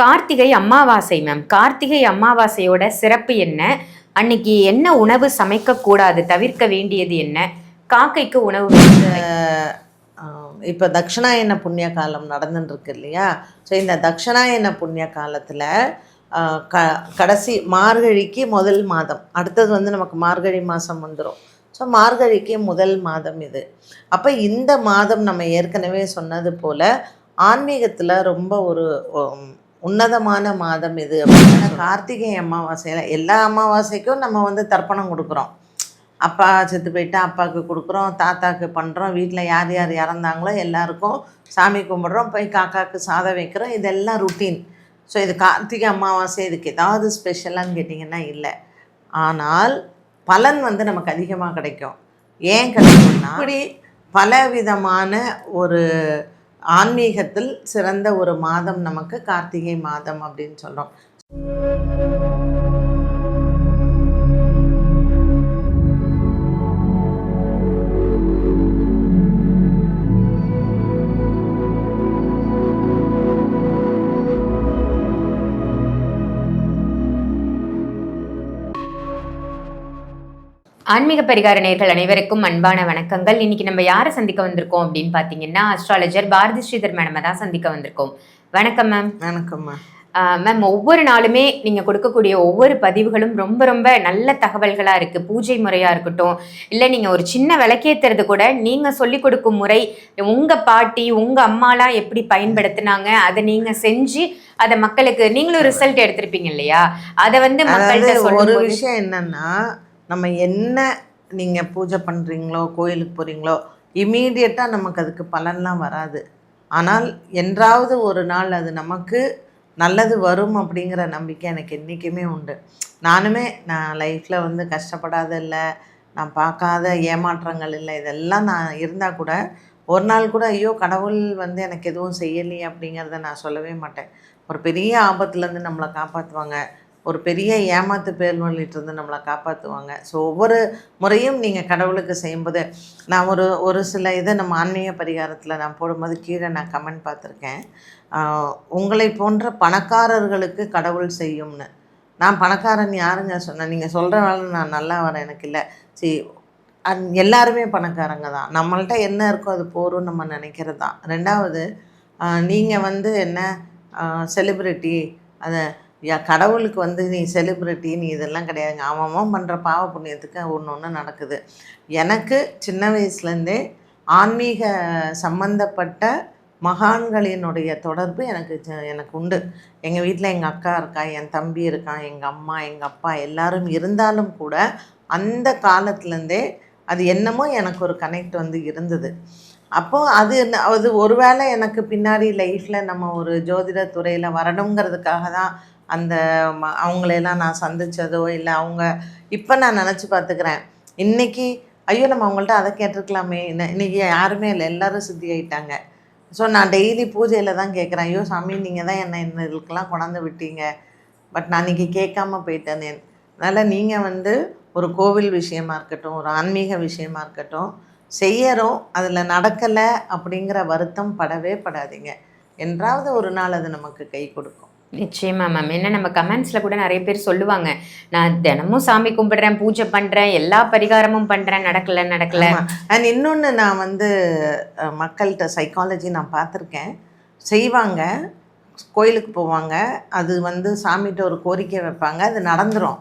கார்த்திகை அமாவாசை மேம் கார்த்திகை அமாவாசையோட சிறப்பு என்ன? அன்னைக்கு என்ன உணவு சமைக்கக்கூடாது தவிர்க்க வேண்டியது என்ன? காக்கைக்கு உணவு இப்போ தக்ஷணாயன புண்ணிய காலம் நடந்துட்டுருக்கு இல்லையா? ஸோ இந்த தக்ஷணாயன புண்ணிய காலத்தில் க கடைசி மார்கழிக்கு முதல் மாதம். அடுத்தது வந்து நமக்கு மார்கழி மாதம் வந்துடும் ஸோ மார்கழிக்கு முதல் மாதம் இது. அப்போ இந்த மாதம் நம்ம ஏற்கனவே சொன்னது போல் ஆன்மீகத்தில் ரொம்ப ஒரு உன்னதமான மாதம் இது அப்படின்னா கார்த்திகை அமாவாசையில் எல்லா அமாவாசைக்கும் நம்ம வந்து தர்ப்பணம் கொடுக்குறோம். அப்பா செத்து போயிட்டு அப்பாவுக்கு கொடுக்குறோம் தாத்தாவுக்கு பண்ணுறோம் வீட்டில் யார் யார் இறந்தாங்களோ எல்லாருக்கும் சாமி கும்பிட்றோம் போய் காக்காவுக்கு சாதம் வைக்கிறோம். இதெல்லாம் ருட்டீன் ஸோ இது கார்த்திகை அமாவாசை இதுக்கு ஏதாவது ஸ்பெஷலான்னு கேட்டிங்கன்னா இல்லை. ஆனால் பலன் வந்து நமக்கு அதிகமாக கிடைக்கும். ஏன் கிடைக்கும்னா இப்படி பலவிதமான ஒரு ஆன்மீகத்தில் சிறந்த ஒரு மாதம் நமக்கு கார்த்திகை மாதம் அப்படின்னு சொல்கிறோம் ஆன்மீக பரிகார நேர்கள் அனைவருக்கும் அன்பான வணக்கங்கள். இன்னைக்கு நம்ம யாரை சந்திக்க வந்திருக்கோம் அப்படின்னு பார்த்தீங்கன்னா அஸ்ட்ராலஜர் பாரதி ஸ்ரீதர் மேடம் தான் சந்திக்க வந்திருக்கோம். வணக்கம் மேம் வணக்கம்மா மேம் ஒவ்வொரு நாளுமே நீங்க கொடுக்கக்கூடிய ஒவ்வொரு பதிவுகளும் ரொம்ப ரொம்ப நல்ல தகவல்களா இருக்கு. பூஜை முறையா இருக்கட்டும் இல்ல நீங்க ஒரு சின்ன விளக்கேத்துறது கூட நீங்க சொல்லி கொடுக்கும் முறை உங்க பாட்டி உங்க அம்மாலாம் எப்படி பயன்படுத்தினாங்க அதை நீங்க செஞ்சு அதை மக்களுக்கு நீங்களும் ரிசல்ட் எடுத்திருப்பீங்க இல்லையா? அதை வந்து மக்கள்கிட்ட ஒரு விஷயம் என்னன்னா நம்ம என்ன நீங்கள் பூஜை பண்ணுறீங்களோ கோயிலுக்கு போகிறீங்களோ இமீடியட்டாக நமக்கு அதுக்கு பலன்லாம் வராது. ஆனால் என்றாவது ஒரு நாள் அது நமக்கு நல்லது வரும் அப்படிங்கிற நம்பிக்கை எனக்கு என்றைக்குமே உண்டு. நானுமே நான் லைஃப்பில் வந்து கஷ்டப்படாத இல்லை நான் பார்க்காத ஏமாற்றங்கள் இல்லை இதெல்லாம் நான் இருந்தால் கூட ஒரு நாள் கூட ஐயோ கடவுள் வந்து எனக்கு எதுவும் செய்யலையே அப்படிங்கிறத நான் சொல்லவே மாட்டேன். ஒரு பெரிய ஆபத்துலேருந்து நம்மளை காப்பாற்றுவாங்க. ஒரு பெரிய ஏமாத்து பேர்வழிட்டிருந்து நம்மளை காப்பாற்றுவாங்க ஸோ ஒவ்வொரு முறையும் நீங்கள் கடவுளுக்கு செய்யும்போது நான் ஒரு ஒரு சில இதை நம்ம ஆன்மீக பரிகாரத்தில் நான் போடும்போது கீழே நான் கமெண்ட் பார்த்துருக்கேன். உங்களை போன்ற பணக்காரர்களுக்கு கடவுள் செய்யும்னு. நான் பணக்காரன் யாருங்க சொன்னேன்? நீங்கள் சொல்கிறனால நான் நல்லா வரேன் எனக்கு இல்லை. சரி அந் எல்லாருமே பணக்காரங்க தான். நம்மள்ட்ட என்ன இருக்கோ அது போரும் நம்ம நினைக்கிறது தான். ரெண்டாவது நீங்கள் வந்து என்ன செலிப்ரிட்டி அதை யா கடவுளுக்கு வந்து நீ செலிப்ரிட்டி நீ இதெல்லாம் கிடையாதுங்க. அவன் அவன் பண்ணுற பாவ புண்ணியத்துக்கு ஒன்று ஒன்று நடக்குது. எனக்கு சின்ன வயசுலேருந்தே ஆன்மீக சம்பந்தப்பட்ட மகான்களினுடைய தொடர்பு எனக்கு எனக்கு உண்டு. எங்கள் வீட்டில் எங்கள் அக்கா இருக்கா என் தம்பி இருக்கான் எங்கள் அம்மா எங்கள் அப்பா எல்லாரும் இருந்தாலும் கூட அந்த காலத்துலேருந்தே அது என்னமோ எனக்கு ஒரு கனெக்ட் வந்து இருந்தது. அப்போது அது என்ன- அது ஒருவேளை எனக்கு பின்னாடி லைஃப்பில் நம்ம ஒரு ஜோதிட துறையில் வரணுங்கிறதுக்காக தான் அந்த ம- அவங்களையெல்லாம் நான் சந்தித்ததோ இல்லை அவங்க இப்போ நான் நினச்சி பார்த்துக்கிறேன். இன்றைக்கி ஐயோ நம்ம அவங்கள்ட்ட அதை கேட்டிருக்கலாமே. இன்ன- இன்னைக்கு யாருமே இல்லை எல்லாரும் சித்தி ஆகிட்டாங்க ஸோ நான் டெய்லி பூஜையில் தான் கேட்குறேன். ஐயோ சாமி நீங்கள் தான் என்னை இந்த இதுக்கெல்லாம் கொண்டாந்து விட்டீங்க. பட் நான் இன்னைக்கு கேட்காம போயிட்டேன். அதனால் நீங்கள் வந்து ஒரு கோவில் விஷயமா இருக்கட்டும் ஒரு ஆன்மீக விஷயமா இருக்கட்டும் செய்யறோம். அதில் நடக்கலை அப்படிங்கிற வருத்தம் படவே படாதீங்க. என்றாவது ஒரு நாள் அது நமக்கு கை கொடுக்கும். நிச்சயமா மேம் என்ன நம்ம கமெண்ட்ஸில் கூட நிறைய பேர் சொல்லுவாங்க. நான் தினமும் சாமி கும்பிடுறேன் பூஜை பண்ணுறேன் எல்லா பரிகாரமும் பண்ணுறேன் நடக்கல நடக்கல. அண்ட் இன்னொன்று நான் வந்து மக்கள்கிட்ட சைக்காலஜி நான் பார்த்துருக்கேன். செய்வாங்க கோயிலுக்கு போவாங்க. அது வந்து சாமிகிட்ட ஒரு கோரிக்கை வைப்பாங்க. அது நடந்துடும்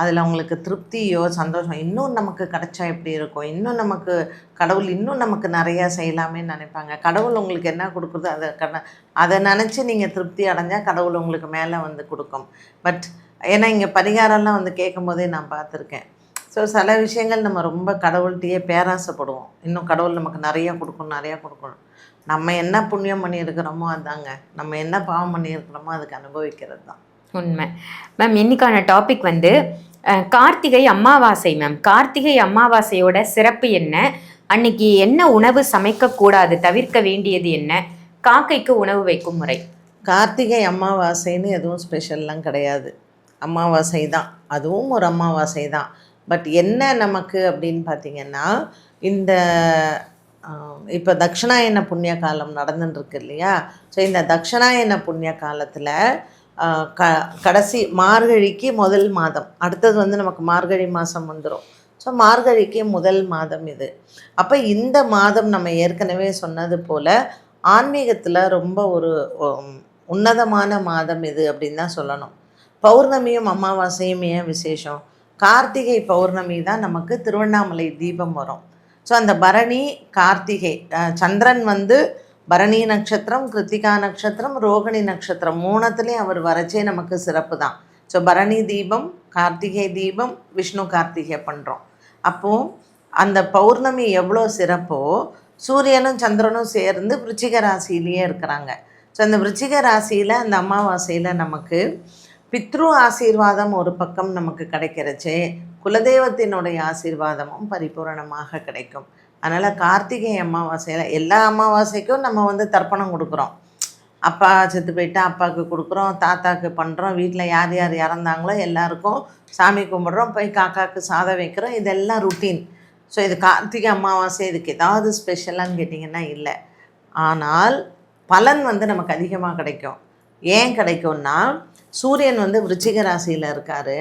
அதில் அவங்களுக்கு திருப்தியோ சந்தோஷம் இன்னும் நமக்கு கிடைச்சா எப்படி இருக்கும்? இன்னும் நமக்கு கடவுள் இன்னும் நமக்கு நிறையா செய்யலாமேன்னு நினைப்பாங்க. கடவுள் உங்களுக்கு என்ன கொடுக்குறதோ அதை கட அதை நினச்சி நீங்கள் திருப்தி அடைஞ்சால் கடவுள் உங்களுக்கு மேலே வந்து கொடுக்கும். பட் ஏன்னா இங்கே பரிகாரம்லாம் வந்து கேட்கும் போதே நான் பார்த்துருக்கேன். ஸோ சில விஷயங்கள் நம்ம ரொம்ப கடவுள்கிட்டயே பேராசைப்படுவோம். இன்னும் கடவுள் நமக்கு நிறையா கொடுக்கணும் நிறையா கொடுக்கணும். நம்ம என்ன புண்ணியம் பண்ணியிருக்கிறோமோ அதாங்க. நம்ம என்ன பாவம் பண்ணியிருக்கிறோமோ அதுக்கு அனுபவிக்கிறது தான். உண்மை. மேம் இன்னைக்கான டாபிக் வந்து கார்த்திகை அமாவாசை மேம் கார்த்திகை அமாவாசையோட சிறப்பு என்ன? அன்னைக்கு என்ன உணவு சமைக்கக்கூடாது? தவிர்க்க வேண்டியது என்ன? காக்கைக்கு உணவு வைக்கும் முறை. கார்த்திகை அமாவாசைன்னு எதுவும் ஸ்பெஷல்லாம் கிடையாது. அமாவாசை தான். அதுவும் ஒரு அமாவாசை தான். பட் என்ன நமக்கு அப்படின்னு பார்த்தீங்கன்னா இந்த இப்போ தட்சிணாயன புண்ணிய காலம் நடந்துட்டுருக்கு இல்லையா? ஸோ இந்த தட்சிணாயன புண்ணிய காலத்தில் க கடைசி மார்கழிக்கு முதல் மாதம். அடுத்தது வந்து நமக்கு மார்கழி மாதம் வந்துடும் ஸோ மார்கழிக்கு முதல் மாதம் இது. அப்போ இந்த மாதம் நம்ம ஏற்கனவே சொன்னது போல் ஆன்மீகத்தில் ரொம்ப ஒரு உன்னதமான மாதம் இது அப்படின்னு தான் சொல்லணும். பௌர்ணமியும் அமாவாசையும் ஏன் விசேஷம்? கார்த்திகை பௌர்ணமி தான் நமக்கு திருவண்ணாமலை தீபம் வரும். ஸோ அந்த பரணி கார்த்திகை சந்திரன் வந்து பரணி நட்சத்திரம் கிருத்திகா நட்சத்திரம் ரோகிணி நட்சத்திரம். மூணத்துலேயும் அவர் வரச்சே நமக்கு சிறப்பு தான். ஸோ பரணி தீபம் கார்த்திகை தீபம் விஷ்ணு கார்த்திகை பண்ணுறோம் அப்போது அந்த பௌர்ணமி எவ்வளோ சிறப்போ சூரியனும் சந்திரனும் சேர்ந்து விருச்சிக ராசியிலேயே இருக்கிறாங்க. ஸோ அந்த விருச்சிக ராசியில் அந்த அமாவாசையில் நமக்கு பித்ரு ஆசீர்வாதம் ஒரு பக்கம் நமக்கு கிடைக்கிறச்சே குலதெய்வத்தினுடைய ஆசீர்வாதமும் பரிபூரணமாக கிடைக்கும். அதனால் கார்த்திகை அமாவாசையில் எல்லா அமாவாசைக்கும் நம்ம வந்து தர்ப்பணம் கொடுக்குறோம். அப்பா செத்து போயிட்டா அப்பாவுக்கு கொடுக்குறோம் தாத்தாவுக்கு பண்ணுறோம் வீட்டில் யார் யார் இறந்தாங்களோ எல்லாருக்கும் சாமி கும்பிட்றோம் போய் காக்காவுக்கு சாதம் வைக்கிறோம். இதெல்லாம் ருட்டீன் ஸோ இது கார்த்திகை அமாவாசை இதுக்கு ஏதாவது ஸ்பெஷலான்னு கேட்டிங்கன்னா இல்லை. ஆனால் பலன் வந்து நமக்கு அதிகமாக கிடைக்கும். ஏன் கிடைக்கும்னா சூரியன் வந்து விருச்சிக ராசியில் இருக்கார்.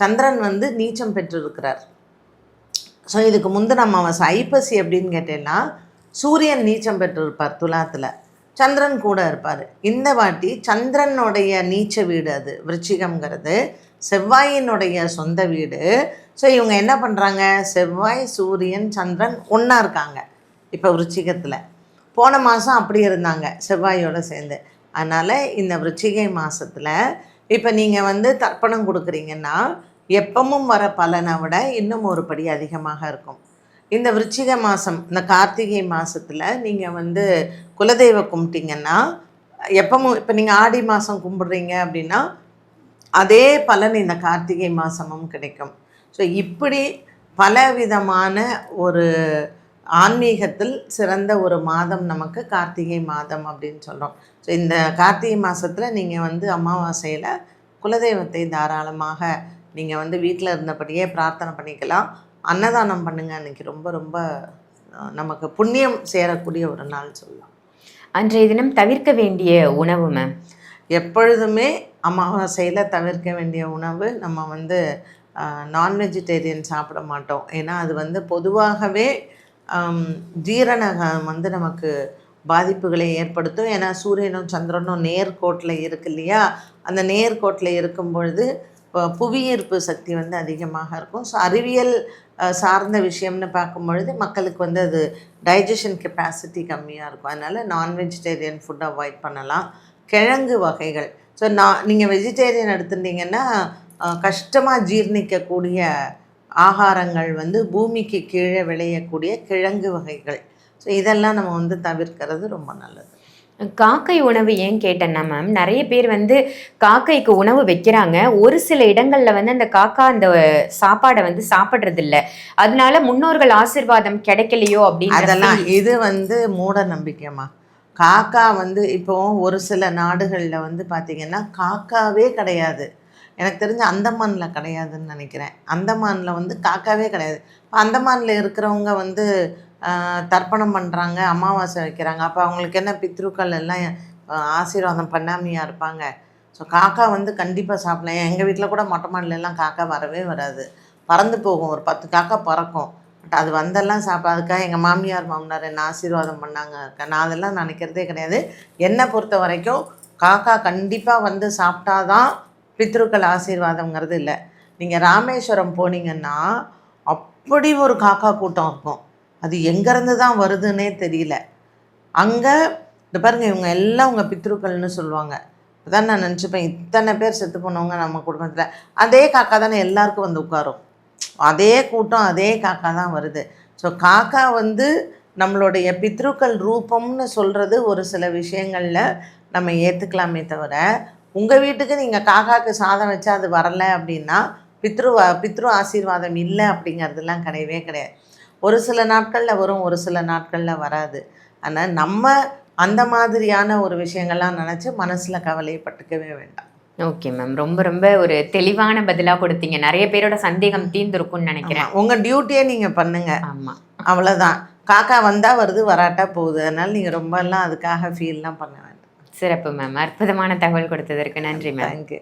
சந்திரன் வந்து நீச்சம் பெற்றிருக்கிறார். ஸோ இதுக்கு முந்தின அமாவாசை ஐப்பசி அப்படின்னு கேட்டேன்னா சூரியன் நீச்சம் பெற்றிருப்பார் துலாத்தில். சந்திரன் கூட இருப்பார். இந்த வாட்டி சந்திரனுடைய நீச்ச வீடு அது விருச்சிகம்ங்கிறது. செவ்வாயினுடைய சொந்த வீடு. ஸோ இவங்க என்ன பண்ணுறாங்க செவ்வாய் சூரியன் சந்திரன் ஒன்றா இருக்காங்க இப்போ விருச்சிகத்தில். போன மாதம் அப்படி இருந்தாங்க செவ்வாயோடு சேர்ந்து. அதனால் இந்த விருச்சிகை மாதத்தில் இப்போ நீங்கள் வந்து தர்ப்பணம் கொடுக்குறீங்கன்னா எப்பவும் வர பலனை விட இன்னும் ஒரு படி அதிகமாக இருக்கும். இந்த விருச்சிக மாதம் இந்த கார்த்திகை மாதத்தில் நீங்கள் வந்து குலதெய்வ கும்பிட்டீங்கன்னா எப்பவும் இப்போ நீங்கள் ஆடி மாதம் கும்பிட்றீங்க அப்படின்னா அதே பலன் இந்த கார்த்திகை மாதமும் கிடைக்கும். ஸோ இப்படி பலவிதமான ஒரு ஆன்மீகத்தில் சிறந்த ஒரு மாதம் நமக்கு கார்த்திகை மாதம் அப்படின்னு சொல்கிறோம் ஸோ இந்த கார்த்திகை மாதத்தில் நீங்கள் வந்து அமாவாசையில் குலதெய்வத்தை தாராளமாக நீங்கள் வந்து வீட்டில் இருந்தபடியே பிரார்த்தனை பண்ணிக்கலாம். அன்னதானம் பண்ணுங்க. அன்றைக்கி ரொம்ப ரொம்ப நமக்கு புண்ணியம் சேரக்கூடிய ஒரு நாள் சொல்லலாம். அன்றைய தினம் தவிர்க்க வேண்டிய உணவு மேம் எப்பொழுதுமே அமாவாசையில் தவிர்க்க வேண்டிய உணவு நம்ம வந்து நான் வெஜிடேரியன் சாப்பிட மாட்டோம். ஏன்னா அது வந்து பொதுவாகவே ஜீரணகம் வந்து நமக்கு பாதிப்புகளை ஏற்படுத்தும். ஏன்னா சூரியனும் சந்திரனும் நேர்கோட்டில் இருக்கு இல்லையா? அந்த நேர்கோட்டில் இருக்கும் பொழுது இப்போ புவியீர்ப்பு சக்தி வந்து அதிகமாக இருக்கும். ஸோ அறிவியல் சார்ந்த விஷயம்னு பார்க்கும் பொழுது மக்களுக்கு வந்து அது டைஜஷன் கெப்பாசிட்டி கம்மியாக இருக்கும். அதனால் நான் வெஜிடேரியன் ஃபுட் அவாய்ட் பண்ணலாம். கிழங்கு வகைகள். ஸோ நான் நீங்கள் வெஜிடேரியன் எடுத்துட்டீங்கன்னா கஷ்டமாக ஜீர்ணிக்கக்கூடிய ஆகாரங்கள் வந்து பூமிக்கு கீழே விளையக்கூடிய கிழங்கு வகைகள். ஸோ இதெல்லாம் நம்ம வந்து தவிர்க்கிறது ரொம்ப நல்லது. காக்கை உணவு ஏன் கேட்டேன்னா மேம் நிறைய பேர் வந்து காக்கைக்கு உணவு வைக்கிறாங்க. ஒரு சில இடங்கள்ல வந்து அந்த காக்கா அந்த சாப்பாடை வந்து சாப்பிட்றது இல்ல அதனால முன்னோர்கள் ஆசீர்வாதம் கிடைக்கலையோ அப்படின்னு அதெல்லாம் இது வந்து மூட நம்பிக்கைமா காக்கா வந்து இப்போ ஒரு சில நாடுகளில் வந்து பார்த்திங்கன்னா காக்காவே கிடையாது. எனக்கு தெரிஞ்ச அந்தமானில் கிடையாதுன்னு நினைக்கிறேன். அந்தமானில் வந்து காக்காவே கிடையாது. இப்போ அந்தமானில் இருக்கிறவங்க வந்து தர்ப்பணம் பண்ணுறாங்க அமாவாசை வைக்கிறாங்க. அப்போ அவங்களுக்கு என்ன பித்ருக்கள் எல்லாம் ஆசீர்வாதம் பண்ணாமையாக இருப்பாங்க. ஸோ காக்கா வந்து கண்டிப்பாக சாப்பிடலாம். எங்கள் வீட்டில் கூட மொட்டை மாடலாம் எல்லாம் காக்கா வரவே வராது. பறந்து போகும். ஒரு பத்து காக்கா பறக்கும். பட் அது வந்தெல்லாம் சாப்பிடாதுக்காக எங்கள் மாமியார் மாமனார் என்ன ஆசீர்வாதம் பண்ணாங்க நான் அதெல்லாம் நினைக்கிறதே கிடையாது. என்னை பொறுத்த வரைக்கும் காக்கா கண்டிப்பாக வந்து சாப்பிட்டாதான் பித்ருக்கள் ஆசீர்வாதங்கிறது இல்லை. நீங்கள் ராமேஸ்வரம் போனீங்கன்னா அப்படி ஒரு காக்கா கூட்டம் இருக்கும். அது எங்கேருந்து தான் வருதுன்னே தெரியல. அங்கே இந்த பாருங்க இவங்க எல்லாம் உங்கள் பித்ருக்கள்னு சொல்லுவாங்க. அதான் நான் நினச்சிப்பேன் இத்தனை பேர் செத்து போனவங்க நம்ம குடும்பத்தில். அதே காக்கா தானே எல்லாருக்கும் வந்து உட்காரும். அதே கூட்டம் அதே காக்கா தான் வருது. ஸோ காக்கா வந்து நம்மளுடைய பித்ருக்கள் ரூபம்னு சொல்கிறது ஒரு சில விஷயங்களில் நம்ம ஏற்றுக்கலாமே தவிர உங்கள் வீட்டுக்கு நீங்கள் காக்காக்கு சாதம் வச்சா அது வரலை அப்படின்னா பித்ரு பித்ரு ஆசீர்வாதம் இல்லை அப்படிங்கிறதுலாம் கிடையவே கிடையாது. ஒரு சில நாட்களில் வரும் ஒரு சில நாட்களில் வராது. ஆனால் நம்ம அந்த மாதிரியான ஒரு விஷயங்கள்லாம் நினச்சி மனசில் கவலைப்பட்டுக்கவே வேண்டாம். Okay ma'am. ரொம்ப ரொம்ப ஒரு தெளிவான பதிலா கொடுத்தீங்க. நிறைய பேரோட சந்தேகம் தீர்ந்திருக்கும்னு நினைக்கிறேன். உங்கள் டியூட்டியை நீங்கள் பண்ணுங்க. ஆமா. அவ்வளோதான் காக்கா வந்தால் வருது வராட்டா போகுது. அதனால் நீங்கள் ரொம்பலாம் அதுக்காக ஃபீல்லாம் பண்ண வேண்டாம். சிறப்பு மேம். அற்புதமான தகவல் கொடுத்ததற்கு நன்றி மேம். தேங்க்யூ